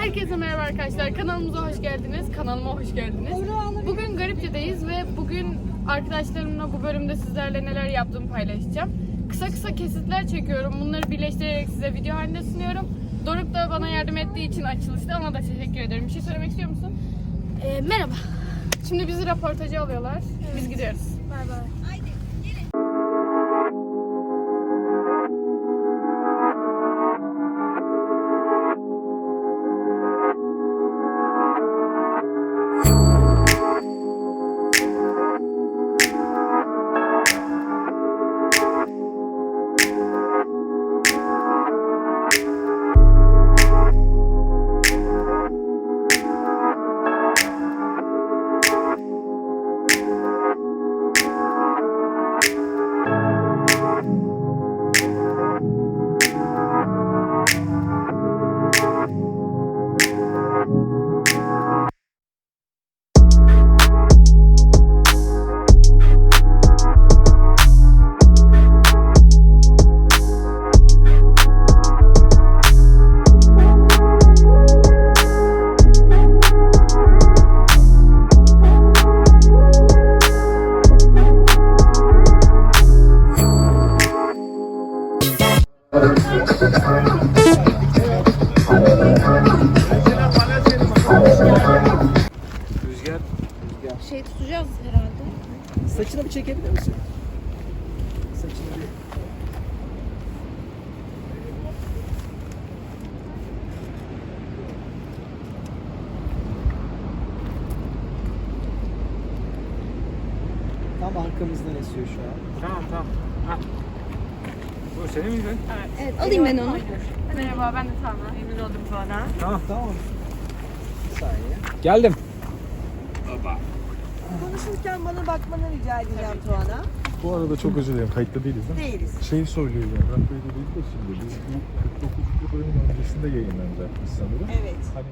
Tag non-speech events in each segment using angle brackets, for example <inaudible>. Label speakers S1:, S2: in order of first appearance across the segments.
S1: Herkese merhaba arkadaşlar. Kanalımıza hoş geldiniz. Kanalıma hoş geldiniz. Bugün Garipçe'deyiz ve bugün arkadaşlarımla bu bölümde sizlerle neler yaptığımı paylaşacağım. Kısa kısa kesitler çekiyorum. Bunları birleştirerek size video halinde sunuyorum. Doruk da bana yardım ettiği için açılışta ona da teşekkür ederim. Bir şey söylemek istiyor musun?
S2: Ee, merhaba.
S1: Şimdi bizi raportaja alıyorlar. Biz gidiyoruz.
S2: Bay bay.
S3: Rüzgar.
S2: Şey tutacağız herhalde.
S3: Saçını bir çekebilir misin? Saçını bir. Tam arkamızdan esiyor şu an.
S4: Tamam tamam. Ha. Bu senin miydi?
S2: Evet alayım ben onu.
S1: Merhaba ben de Tanrı. Emin oldum sonra.
S4: Tamam.
S3: Tamam. Bir saniye.
S4: Geldim.
S5: Konuşurken bana bakmanı rica edeceğim Tuana.
S6: Bu arada çok özür dilerim. Kayıtta değiliz değil mi?
S5: Değiliz.
S6: Şey söylüyor yani. Ben kayıtta değil de şimdi. Biz bu 49. bölümün öncesinde yayınlanacakmış sanırım.
S5: Evet.
S6: Hani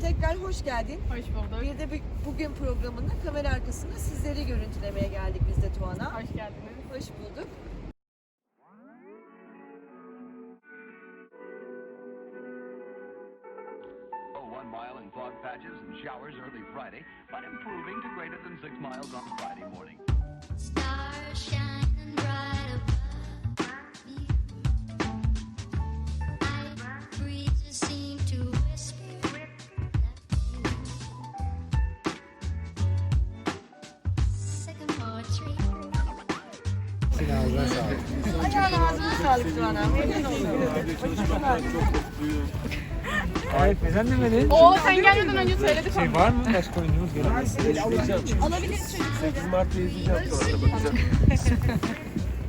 S5: Tekrar hoş geldin.
S1: Hoş bulduk.
S5: Bir de bir- bugün programında kamera arkasında sizleri görüntülemeye geldik biz de Tuana.
S1: Hoş geldiniz.
S5: Hoş bulduk.
S7: Showers early Friday, but improving to greater than six miles on Friday morning.
S3: Sağlık
S5: Tuana. Memnun oldum.
S4: Evet sen demedin.
S1: Oo sen gelmeden önce söyledik
S4: Şey var mı? Başka oyuncumuz gelemez.
S5: Alabiliriz çocuk.
S4: 8 Mart'ta izleyeceğim sonra bakacağım.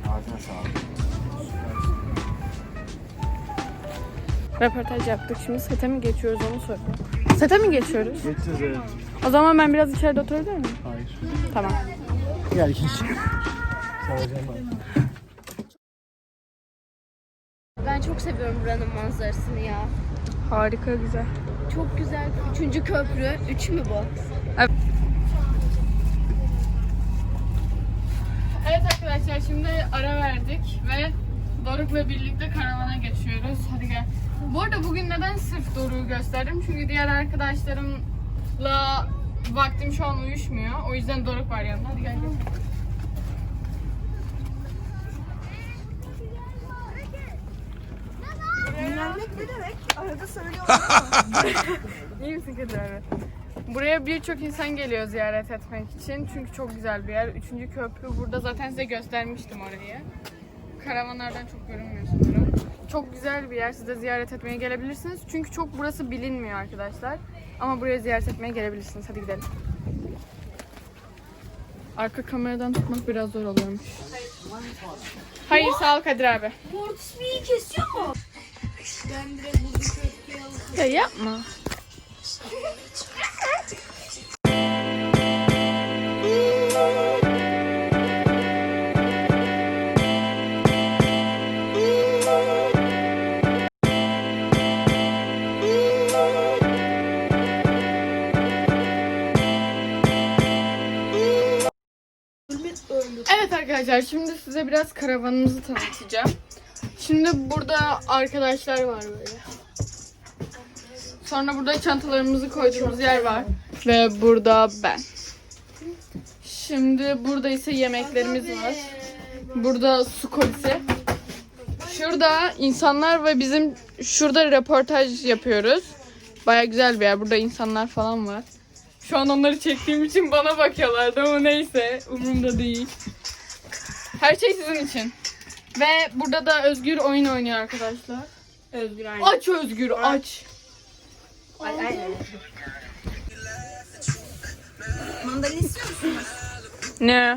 S4: Ağzına sağlık.
S1: Röportaj yaptık. Şimdi sete mi geçiyoruz onu soruyorum. Sete mi geçiyoruz?
S6: geçeceğiz evet.
S1: O zaman ben biraz içeride oturabilir miyim?
S6: Hayır.
S1: Tamam.
S3: Gel geç. Saracağım ben.
S2: Seviyorum buranın manzarasını ya.
S1: Harika güzel.
S2: Çok güzel. Üçüncü köprü. Üç mü bu?
S1: Evet arkadaşlar şimdi ara verdik ve Doruk'la birlikte karavana geçiyoruz. Hadi gel. Bu arada bugün neden sırf Doruk'u gösterdim? Çünkü diğer arkadaşlarımla vaktim şu an uyuşmuyor. O yüzden Doruk var yanımda. Hadi gel gel.
S5: Dinlenmek ne demek? Arada söylüyorum <laughs> ama.
S1: İyi misin Kadir abi? Buraya birçok insan geliyor ziyaret etmek için. Çünkü çok güzel bir yer. Üçüncü köprü burada. Zaten size göstermiştim orayı. Karavanlardan çok görünmüyor sanırım. Çok güzel bir yer. Siz de ziyaret etmeye gelebilirsiniz. Çünkü çok burası bilinmiyor arkadaşlar. Ama buraya ziyaret etmeye gelebilirsiniz. Hadi gidelim. Arka kameradan tutmak biraz zor oluyormuş. Hayır sağ ol Kadir abi.
S2: Mortisbi'yi kesiyor mu? Ben direkt
S1: Ya yapma. Evet arkadaşlar şimdi size biraz karavanımızı tanıtacağım. Şimdi burada arkadaşlar var böyle. Sonra burada çantalarımızı koyduğumuz yer var. Ve burada ben. Şimdi burada ise yemeklerimiz var. Burada su kolisi. Şurada insanlar ve bizim şurada röportaj yapıyoruz. Baya güzel bir yer. Burada insanlar falan var. Şu an onları çektiğim için bana bakıyorlardı ama neyse umurumda değil. Her şey sizin için. Ve burada da Özgür oyun oynuyor arkadaşlar.
S2: Özgür aynı.
S1: Aç Özgür aç.
S5: Mandalina istiyor musunuz?
S1: Ne?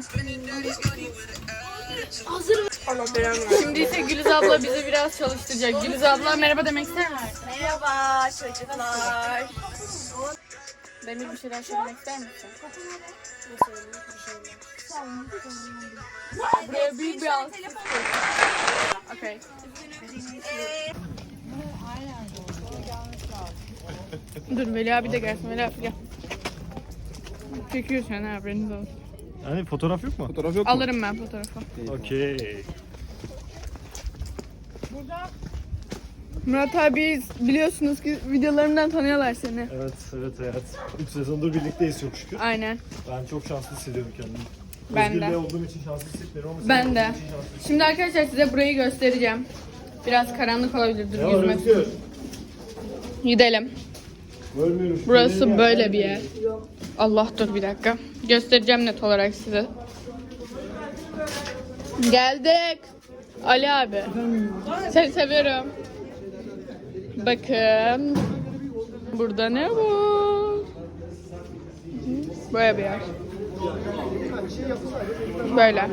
S2: Allah belanı
S1: Şimdi ise Güliz abla bizi biraz çalıştıracak. Güliz abla merhaba demek ister misin?
S5: Merhaba çocuklar.
S1: Demir bir şeyler söylemek ister misin? Buraya büyük bir alkış. Okay. Dur Veli abi de gelsin. Veli abi gel. Çekiyor an haberiniz olsun.
S6: Hani fotoğraf yok mu?
S3: Fotoğraf yok
S1: Alırım ben fotoğrafı.
S6: Okey.
S1: Murat abi biliyorsunuz ki videolarımdan tanıyorlar seni.
S6: Evet, evet, evet. 3 sezondur birlikteyiz çok şükür.
S1: Aynen.
S6: Ben çok şanslı hissediyorum kendimi.
S1: Ben de.
S6: olduğum için şanslı hissetmiyorum ama
S1: Ben de.
S6: olduğun için şanslı
S1: Şimdi arkadaşlar size burayı göstereceğim. Biraz karanlık olabilir. Dur
S6: hissediyorum. Ya
S1: yüzme. Gidelim.
S6: Görmüyorum. şu
S1: Burası
S6: şeyleri
S1: böyle bir yer. Allah dur bir dakika. Göstereceğim net olarak size. Geldik. Ali abi. Seni seviyorum. Bakın. Burada ne var? Böyle bir yer. Böyle.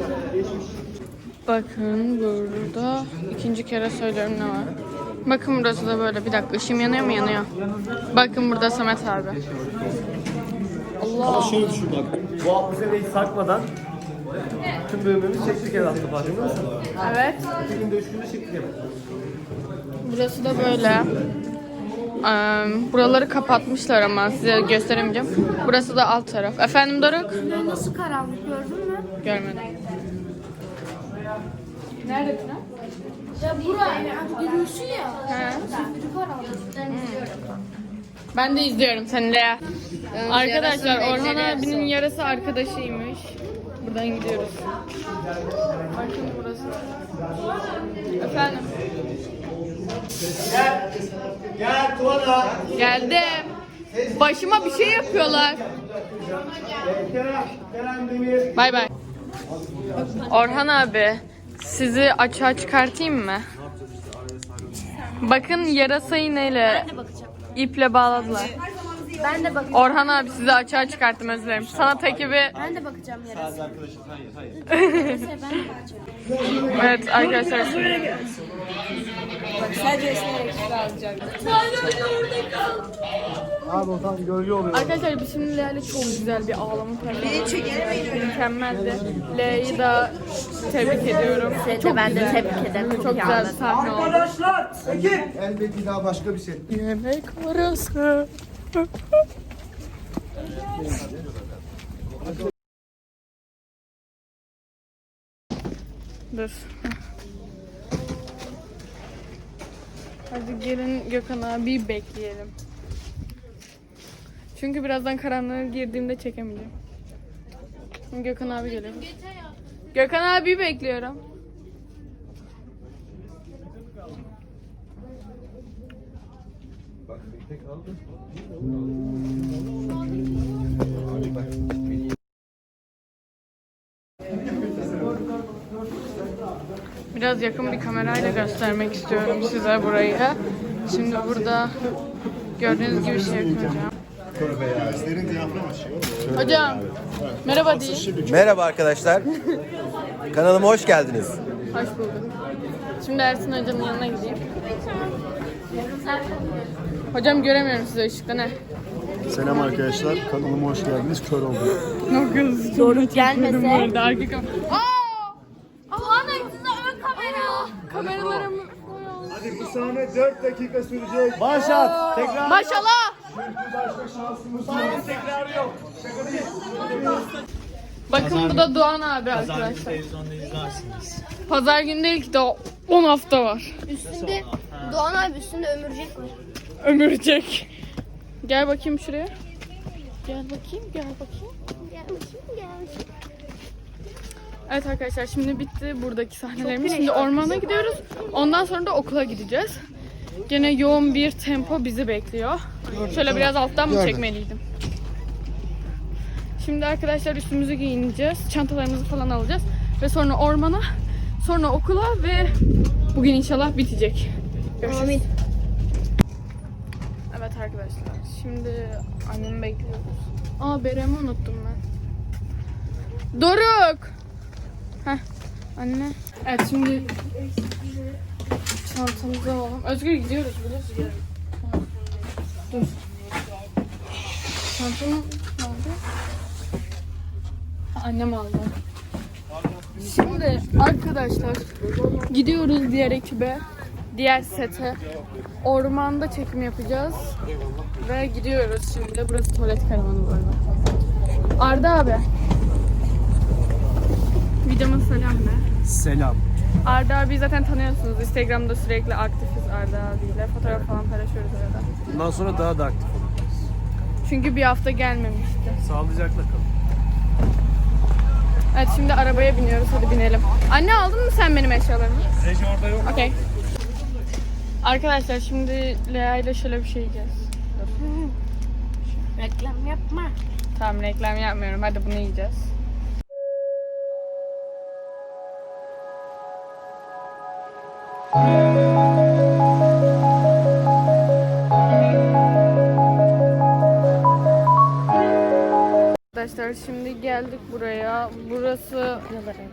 S1: Bakın burada ikinci kere söylüyorum ne var. Bakın burası da böyle. Bir dakika ışığım yanıyor mu? Yanıyor. Bakın burada Samet abi. Allah.
S8: Şöyle düşün bak. Bu 60 seneyi sakmadan tüm bölümümüzü çektik en altta farkında mısın?
S1: Evet.
S8: İki günde üç günde çektik hep.
S1: Burası da böyle. Buraları kapatmışlar ama size gösteremeyeceğim. Burası da alt taraf. Efendim Doruk?
S2: Nasıl karanlık gördün mü?
S1: Görmedim. Nerede Pınar?
S2: Ya buraya hani giriyorsun ya.
S1: He. Ben de izliyorum seni Lea. Arkadaşlar Orhan abinin yarası arkadaşıymış. Buradan gidiyoruz. Bakın burası. Efendim?
S8: Gel Tuana.
S1: Geldim. Başıma bir şey yapıyorlar. Bay bay. Orhan abi, sizi açığa çıkartayım mı? Bakın yarasa iğneyle iple bağladılar.
S2: Ben de bakacağım.
S1: Orhan abi sizi açığa çıkarttım özür dilerim. Sanat ekibi
S2: Ben de bakacağım bakacağım.
S1: evet arkadaşlar
S5: Sadece esnerek alacak.
S8: Abi o tam gölge oluyor.
S1: arkadaşlar biz şimdi Lea'yla çok güzel bir ağlama performansı mükemmeldi. Lea'yı da tebrik ediyorum. Seni de ben de tebrik ederim. Çok güzel bir sahne oldu.
S8: Arkadaşlar, ekip.
S6: Elbette daha başka bir şey.
S1: Yemek arası. Dur. Hadi gelin Gökhan abi bekleyelim. Çünkü birazdan karanlığa girdiğimde çekemeyeceğim. Gökhan abi geliyor. Gökhan abi bekliyorum. Biraz yakın bir kamerayla göstermek istiyorum size burayı. Şimdi burada gördüğünüz gibi şey yapacağım. Hocam merhaba deyin.
S9: Merhaba arkadaşlar. Kanalıma hoş geldiniz.
S1: Hoş bulduk. Şimdi Ersin hocamın yanına gideyim. Hocam göremiyorum sizi ışıkta ne?
S6: Selam arkadaşlar. Kanalıma hoş geldiniz. Kör oldum.
S1: Ne kız? Doğru gelmese. Kam- Aa!
S2: Ana size ön kamera.
S1: Kameralarım.
S6: Hadi bu sahne 4 dakika sürecek. Başlat. Tekrar.
S1: Maşallah.
S6: Başka şansımız yok. Tekrar yok. Şaka değil.
S1: Bakın bu da Doğan abi arkadaşlar. Pazar günü değil ki daha 10 hafta var.
S2: Üstünde Doğan abi üstünde ömürcek var.
S1: Ömürecek. Gel bakayım şuraya. Gel bakayım, gel bakayım.
S2: Gel bakayım gel bakayım.
S1: Evet arkadaşlar şimdi bitti buradaki sahnelerimiz. Şimdi ormana gidiyoruz. Ondan sonra da okula gideceğiz. Gene yoğun bir tempo bizi bekliyor. Şöyle biraz alttan mı çekmeliydim? Şimdi arkadaşlar üstümüzü giyineceğiz. Çantalarımızı falan alacağız. Ve sonra ormana, sonra okula ve bugün inşallah bitecek. Görüşürüz. Evet arkadaşlar şimdi annemi bekliyoruz. Aa beremi unuttum ben. Doruk! Heh anne. Evet şimdi çantamızı alalım. Özgür gidiyoruz biliyorsun. Dur. Çantamı? Ha, Annem aldı. Şimdi arkadaşlar gidiyoruz diğer ekibe, diğer sete. Ormanda çekim yapacağız. Ve gidiyoruz şimdi. Burası tuvalet karavanı bu arada. Arda abi. Videoma selam de.
S3: Selam.
S1: Arda abi zaten tanıyorsunuz. Instagram'da sürekli aktifiz Arda abiyle. Fotoğraf falan paylaşıyoruz arada.
S3: Bundan sonra daha da aktif olacağız.
S1: Çünkü bir hafta gelmemişti.
S3: Sağlıcakla kalın.
S1: Evet şimdi arabaya biniyoruz. Hadi binelim. Anne aldın mı sen benim eşyalarımı?
S3: Reji orada yok.
S1: Okey. Arkadaşlar şimdi Lea ile şöyle bir şey yiyeceğiz.
S2: Reklam yapma.
S1: Tamam reklam yapmıyorum. Hadi bunu yiyeceğiz. Arkadaşlar şimdi geldik buraya. Burası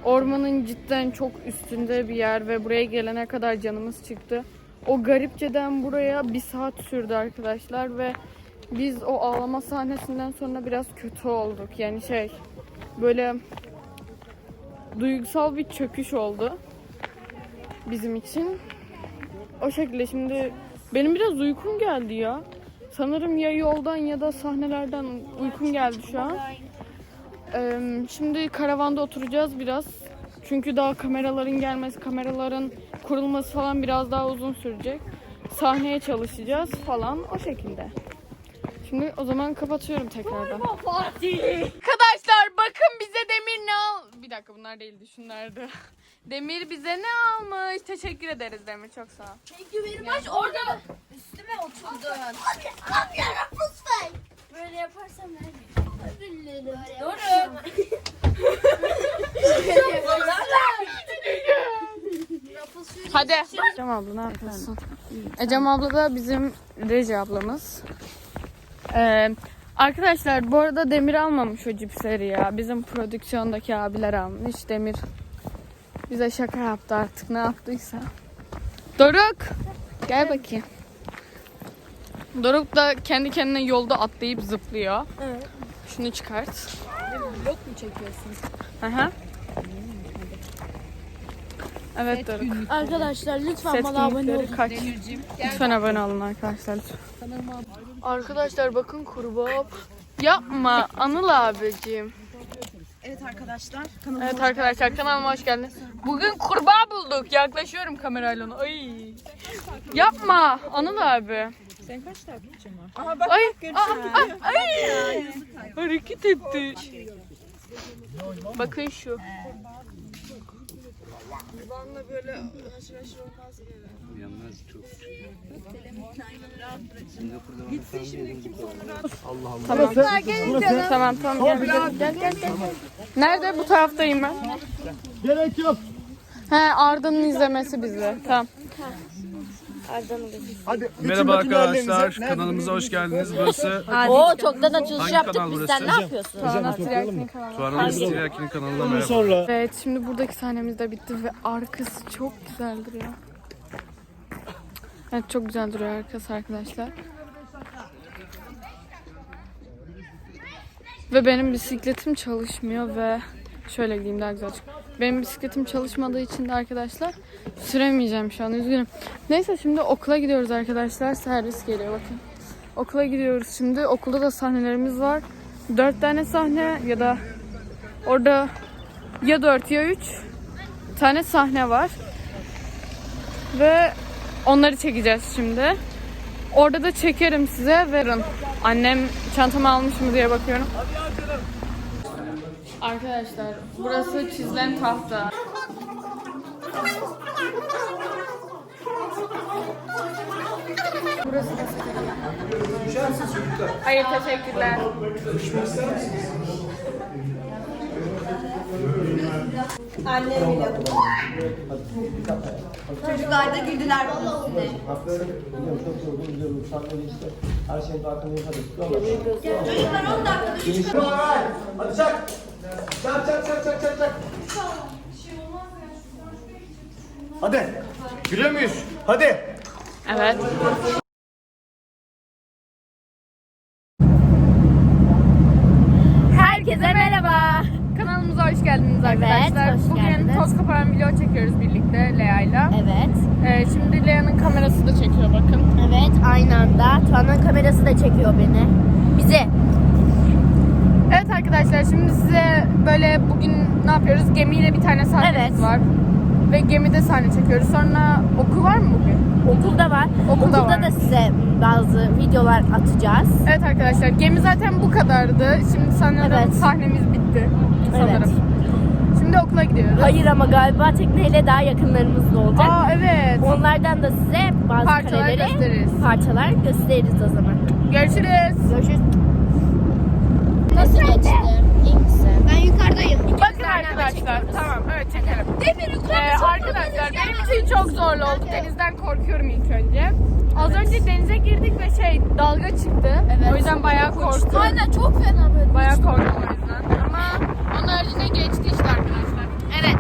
S1: ormanın cidden çok üstünde bir yer ve buraya gelene kadar canımız çıktı. O garipçeden buraya bir saat sürdü arkadaşlar ve biz o ağlama sahnesinden sonra biraz kötü olduk. Yani şey böyle duygusal bir çöküş oldu bizim için. O şekilde şimdi benim biraz uykum geldi ya. Sanırım ya yoldan ya da sahnelerden uykum geldi şu an. Ee, şimdi karavanda oturacağız biraz. Çünkü daha kameraların gelmesi, kameraların kurulması falan biraz daha uzun sürecek. Sahneye çalışacağız falan o şekilde. Şimdi o zaman kapatıyorum tekrardan. Arkadaşlar bakın bize Demir ne al... Bir dakika bunlar değildi şunlardı. Demir bize ne almış? Teşekkür ederiz Demir çok sağ ol.
S2: Baş orada üstüme oturdun. Amcana fıstık. Böyle yaparsam ben Doğru.
S1: Hadi. Ecem abla ne yapıyorsun? Ecem abla da bizim Reji ablamız. Ee, arkadaşlar bu arada Demir almamış o cipsleri ya. Bizim prodüksiyondaki abiler almış. Demir bize şaka yaptı artık ne yaptıysa. Doruk gel bakayım. Doruk da kendi kendine yolda atlayıp zıplıyor.
S2: Evet.
S1: Şunu çıkart.
S5: Vlog mu çekiyorsun?
S1: Aha. Evet Doruk.
S2: Arkadaşlar lütfen
S1: Set
S2: bana abone olun.
S1: kaç? Lütfen abone olun arkadaşlar. Arkadaşlar bakın kurbağa. Yapma Anıl abicim.
S5: Evet arkadaşlar.
S1: Evet arkadaşlar kanalıma hoş geldiniz. Bugün kurbağa bulduk. Yaklaşıyorum kamerayla ona. Ay. Yapma Anıl abi.
S5: Senin kaç takipçin var? Aha bak
S1: Ay.
S5: bak görürsün.
S1: Aa, ay. Hareket etti. Bakın şu.
S5: Kurbanla böyle haşır haşır olmaz gibi.
S1: Tamam. Tamam tamam gel gel gel gel. gel. Nerede? Bu taraftayım ben.
S6: Gerek yok.
S1: He Arda'nın izlemesi bizi. Tamam.
S6: Hadi.
S3: Merhaba arkadaşlar. Kanalımıza hoş geldiniz. Burası
S2: Oo çoktan açılış
S3: Hangi
S2: yaptık
S3: kanal
S2: biz
S3: burası?
S2: sen ne yapıyorsun?
S1: Tuana
S3: Stiryakini kanalına merhaba.
S6: Sonra.
S1: Evet şimdi buradaki sahnemiz de bitti ve arkası çok güzel duruyor. Evet çok güzel duruyor arkası arkadaşlar. Ve benim bisikletim çalışmıyor ve şöyle gideyim daha güzel çık. Benim bisikletim çalışmadığı için de arkadaşlar süremeyeceğim şu an üzgünüm. Neyse şimdi okula gidiyoruz arkadaşlar. Servis geliyor bakın. Okula gidiyoruz şimdi. Okulda da sahnelerimiz var. Dört tane sahne ya da Orada ya 4 ya 3 tane sahne var. Ve onları çekeceğiz şimdi. Orada da çekerim size verin. Annem çantamı almış mı diye bakıyorum. Arkadaşlar burası çizilen tahta. Burası da Hayır teşekkürler.
S5: Annem bile. Çocuklar da güldüler bunun üstüne.
S8: Farkındayım tabii.
S5: Çocuklar 10 dakika
S8: Hadi çak. Çak çak çak çak çak çak. Hadi. Gülüyor muyuz? Hadi.
S1: Evet.
S2: Herkese merhaba.
S1: Kanalımıza hoş geldiniz arkadaşlar.
S2: hoş
S1: Bugün
S2: geldiniz.
S1: toz koparan video çekiyoruz birlikte Lea'yla.
S2: Evet.
S1: Ee, şimdi Lea'nın kamerası da çekiyor bakın.
S2: Evet aynı anda. Tuana'nın kamerası da çekiyor beni. Bizi.
S1: Evet arkadaşlar şimdi size böyle bugün ne yapıyoruz? Gemiyle bir tane sahnemiz
S2: Evet.
S1: var. Ve gemide sahne çekiyoruz. Sonra oku var mı bugün?
S2: Okulda var.
S1: Okulda
S2: Okulda
S1: var.
S2: da size bazı videolar atacağız.
S1: Evet arkadaşlar gemi zaten bu kadardı. Şimdi sanırım
S2: Evet.
S1: sahnemiz bitti. Sanırım.
S2: Evet.
S1: Şimdi okula gidiyoruz.
S2: Hayır ama galiba tekneyle daha yakınlarımız da olacak.
S1: Aa evet.
S2: Onlardan da size bazı
S1: Parçalar
S2: kareleri,
S1: gösteririz.
S2: parçalar gösteririz o zaman.
S1: Görüşürüz.
S2: Görüşürüz. Nasıl geçti? İyi misin? Ben yukarıdayım.
S1: Bakın arkadaşlar. Tamam evet çekelim. Ee, arkadaşlar benim için çok zorlu oldu. Denizden korkuyorum ilk önce. Az önce denize girdik ve şey dalga çıktı. O yüzden bayağı korktum.
S2: Aynen çok fena böyle.
S1: Bayağı korktum o yüzden. Ama onun haricinde geçti işte arkadaşlar.
S2: Evet.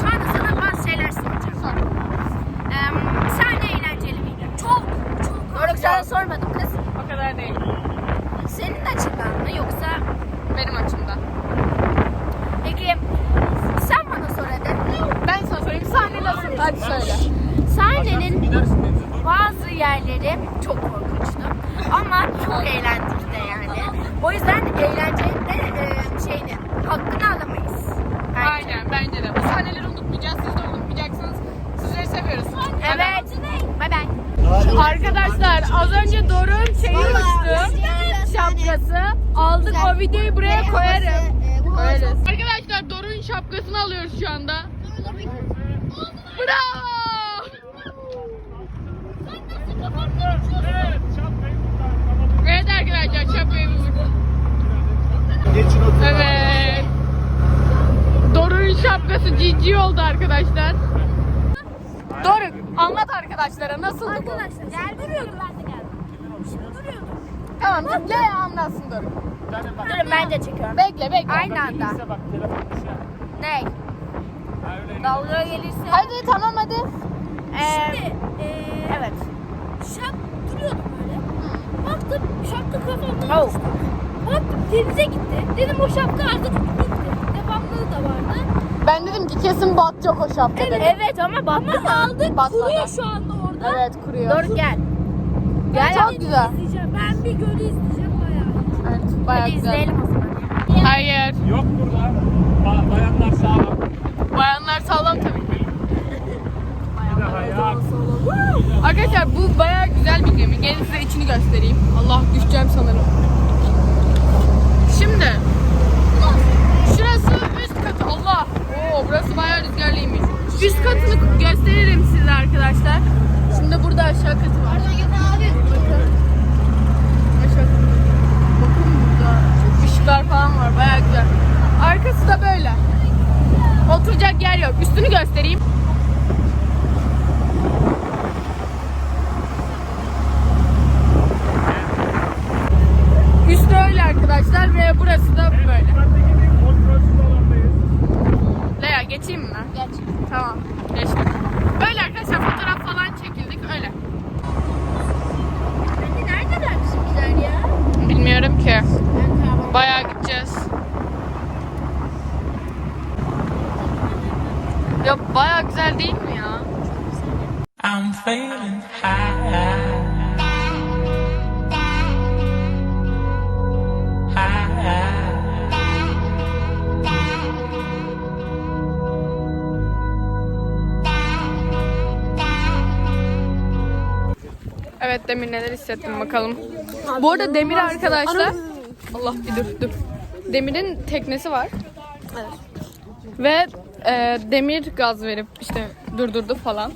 S2: Şu anda sana bazı şeyler soracağım.
S1: Sor.
S2: Ee, sahne eğlenceli miydi? Çok. Çok. Doğru sana sormadım kız.
S1: O kadar değil.
S2: Senin açından mı yoksa?
S1: Benim açımdan.
S2: Peki sen bana sor hadi.
S1: Ben sana sorayım. Sahne nasıl? Hadi söyle.
S2: Sahnenin bazı yerleri çok korkunçtu. Ama çok eğlendik de yani. O yüzden eğlencenin de e, şeyini, hakkını alamayız. Bence.
S1: Aynen bence de. Bu sahneleri unutmayacağız. Siz de unutmayacaksınız. Sizleri seviyoruz.
S2: Evet. Bay bay.
S1: Arkadaşlar az önce Doruk'un şeyi uçtu. Şapkası. Aldık o videoyu buraya koyarız. Koyarız. Arkadaşlar Doruk'un şapkasını alıyoruz şu anda. Bravo! Evet arkadaşlar şapkayı bulduk.
S6: Geçin oturun.
S1: Evet. Doruk'un cici oldu arkadaşlar. Doruk anlat arkadaşlara nasıldı bu?
S2: Arkadaşlar gel duruyordum ben de geldim. Duruyordum.
S1: Tamam dur le anlatsın Doruk.
S2: Durun ben de çekiyorum.
S1: Bekle bekle.
S2: Aynı anda. Ne? Dalga gelirse.
S1: Hadi tamam hadi.
S2: Ee, Şimdi evet. Şap duruyordum böyle. Baktım şapka kafamdan düştü. Baktım denize gitti. Dedim o şapka artık gitti. Devamlı da vardı.
S1: Ben dedim ki kesin batacak o şapka dedim.
S2: Evet ama battı Ama aldık
S1: Batmadı.
S2: kuruyor şu anda orada.
S1: Evet kuruyor.
S2: Dur gel. Gel
S1: Çok güzel.
S2: izleyeceğim. Ben bir gölü izleyeceğim bayağı.
S1: Evet bayağı
S2: Hadi
S1: güzel.
S2: izleyelim o zaman.
S1: Hayır.
S3: Yok burada. Ba- bayanlar sağlam.
S1: Bayanlar sağlam tabii ki.
S3: Bir daha ya.
S1: Arkadaşlar bu bayağı güzel bir gemi. Gelin size içini göstereyim. Allah düşeceğim sanırım. Şimdi şurası üst katı. Allah. Oo burası bayağı rüzgarlıymış. Üst katını gösteririm size arkadaşlar. Şimdi burada aşağı katı var. Bakın. Aşağı katı. Bakın burada. Işıklar falan var. Bayağı güzel. Arkası da böyle. Oturacak yer yok. Üstünü göstereyim. Hissettin bakalım. Bu arada Demir arkadaşlar Allah bir dur dur. Demir'in teknesi var. Ve e, Demir gaz verip işte durdurdu falan.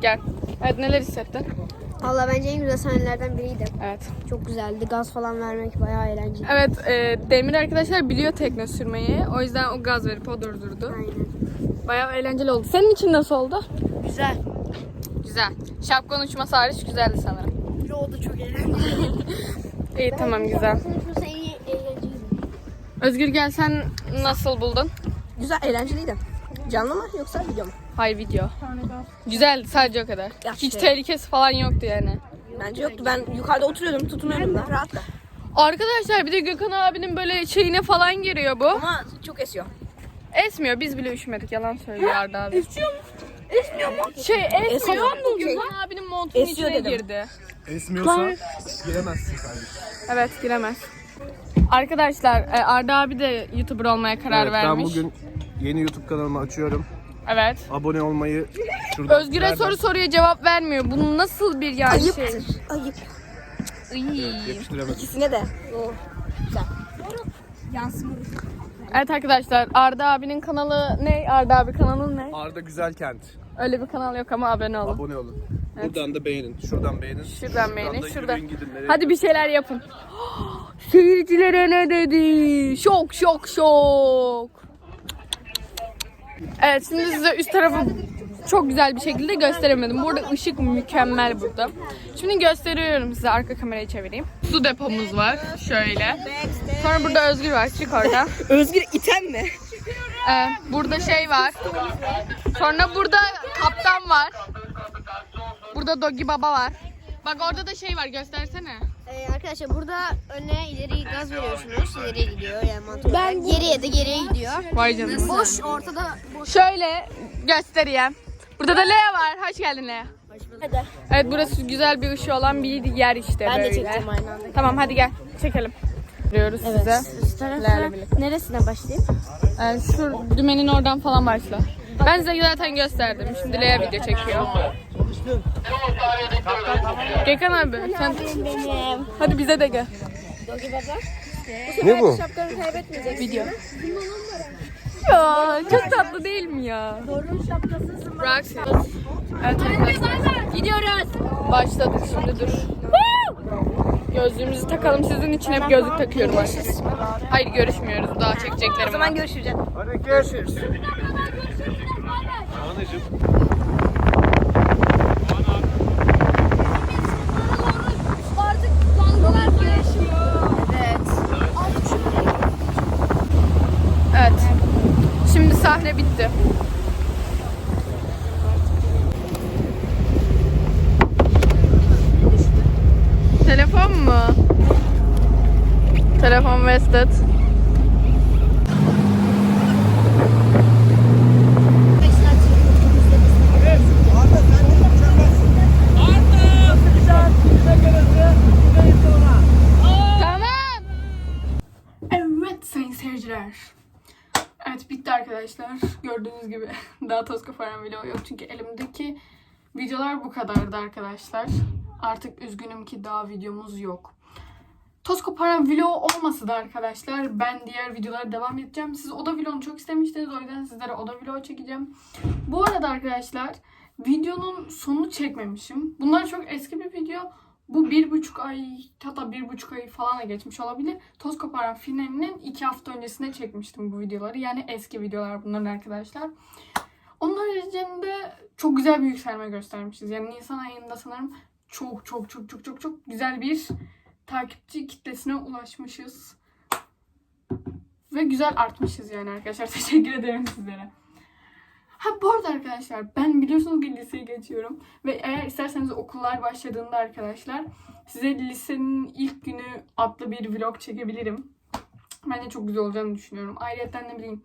S1: Gel. Evet neler hissettin?
S2: Valla bence en güzel sahnelerden biriydi.
S1: Evet.
S2: Çok güzeldi. Gaz falan vermek bayağı eğlenceli.
S1: Evet e, Demir arkadaşlar biliyor tekne sürmeyi. O yüzden o gaz verip o durdurdu.
S2: Aynen.
S1: Bayağı eğlenceli oldu. Senin için nasıl oldu?
S2: Güzel.
S1: Güzel. Şap konuşması hariç güzeldi sanırım.
S2: Bir o da çok eğlenceli. <laughs>
S1: İyi tamam güzel.
S2: En eğlenceliydi.
S1: Özgür gel sen nasıl buldun?
S2: Güzel, eğlenceliydi. Canlı mı yoksa video mu?
S1: Hay video. Güzel sadece o kadar.
S2: Ya
S1: Hiç
S2: şey.
S1: tehlikesi falan yoktu yani.
S2: Bence yoktu. Ben yukarıda oturuyordum, tutunuyordum da. Rahat da.
S1: Arkadaşlar bir de Gökhan abinin böyle şeyine falan giriyor bu.
S2: Ama çok esiyor.
S1: Esmiyor. Biz bile üşümedik. Yalan söylüyor Arda abi. <laughs>
S2: Esiyor mu? Esmiyor mu?
S1: Şey esmiyor. Gökhan abinin montunun
S2: Esiyor
S1: içine
S2: dedim.
S1: girdi.
S6: Esmiyorsa giremezsin kardeşim.
S1: Evet giremez. Arkadaşlar e, Arda abi de YouTuber olmaya karar
S6: Evet, ben
S1: vermiş.
S6: bugün yeni YouTube kanalımı açıyorum.
S1: Evet.
S6: Abone olmayı şurada.
S1: Özgür'e
S6: nereden-
S1: soru soruya cevap vermiyor. Bu nasıl bir yani şey?
S2: Ayıptır. Ayıp.
S1: Iy.
S6: Yetiştiremedim.
S2: İkisine de. O. Güzel. Yansımadı.
S1: Evet arkadaşlar Arda abinin kanalı ne? Arda abi kanalı ne?
S6: Arda Güzel Kent.
S1: Öyle bir kanal yok ama abone olun.
S6: Abone olun. Buradan da beğenin. Şuradan beğenin.
S1: Şuradan beğenin,
S6: da
S1: şuradan.
S6: yürüyün gidin. Nereye
S1: Hadi bir şeyler yapın. <gasps> Seyircilere ne dedi? Şok şok şok. Evet şimdi size üst tarafı çok güzel bir şekilde gösteremedim. Burada ışık mükemmel burada. Şimdi gösteriyorum size arka kamerayı çevireyim. Su depomuz var şöyle. Sonra burada Özgür var çık orada. <laughs>
S2: Özgür iten mi?
S1: Ee, burada şey var. Sonra burada kaptan var. Burada Dogi Baba var. Bak orada da şey var göstersene.
S2: Ee, arkadaşlar burada öne ileri gaz veriyorsunuz. İleriye gidiyor yani mantık olarak. Geriye de geriye gidiyor.
S1: Vay canına.
S2: Boş ortada boş.
S1: Şöyle göstereyim. Burada da Lea var. Hoş geldin Lea. Evet burası güzel bir ışığı olan bir yer işte
S2: Ben de
S1: böyle.
S2: çektim aynı anda.
S1: Tamam hadi gel çekelim. Görüyoruz size.
S2: Üst tarafa
S1: Lerle birlikte.
S2: neresine başlayayım?
S1: Yani şu dümenin oradan falan başla. Ben size zaten gösterdim. Şimdi Lea video çekiyor. Gökhan abi sen
S2: Benim.
S1: hadi bize de gel.
S9: Ne bu?
S2: Şapkanı kaybetmeyeceksin.
S1: Video. Ya çok tatlı değil mi ya?
S2: Torun şapkası
S1: Roxy. Evet arkadaşlar.
S2: Gidiyoruz.
S1: Başladık şimdi dur. Gözlüğümüzü takalım. Sizin için hep gözlük takıyorum arkadaşlar. Hayır görüşmüyoruz. Daha çekeceklerim
S2: O zaman görüşeceğiz.
S6: Hadi görüşürüz. Anacığım.
S2: Artık dalgalar güreşiyor. Evet.
S1: Evet. Şimdi sahne bitti. Telefon mu? Telefon vested. Tamam. Evet sayın seyirciler. Evet bitti arkadaşlar. Gördüğünüz gibi daha toz yok. Çünkü elimdeki videolar bu kadardı arkadaşlar. Artık üzgünüm ki daha videomuz yok. Toz koparan vlog olmasa da arkadaşlar ben diğer videolara devam edeceğim. Siz oda vlogunu çok istemiştiniz. O yüzden sizlere oda vlog çekeceğim. Bu arada arkadaşlar videonun sonunu çekmemişim. Bunlar çok eski bir video. Bu bir buçuk ay hatta bir buçuk ay falan geçmiş olabilir. Toz koparan finalinin iki hafta öncesine çekmiştim bu videoları. Yani eski videolar bunların arkadaşlar. Onun haricinde çok güzel bir yükselme göstermişiz. Yani Nisan ayında sanırım çok çok çok çok çok çok güzel bir takipçi kitlesine ulaşmışız. Ve güzel artmışız yani arkadaşlar. <laughs> Teşekkür ederim sizlere. Ha bu arada arkadaşlar ben biliyorsunuz ki liseye geçiyorum. Ve eğer isterseniz okullar başladığında arkadaşlar size lisenin ilk günü adlı bir vlog çekebilirim. Bence çok güzel olacağını düşünüyorum. Ayrıca ne bileyim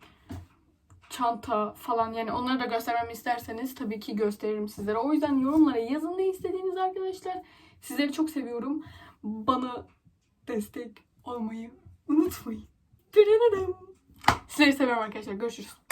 S1: çanta falan yani onları da göstermemi isterseniz tabii ki gösteririm sizlere. O yüzden yorumlara yazın ne istediğiniz arkadaşlar. Sizleri çok seviyorum. Bana destek olmayı unutmayın. Sizleri seviyorum arkadaşlar. Görüşürüz.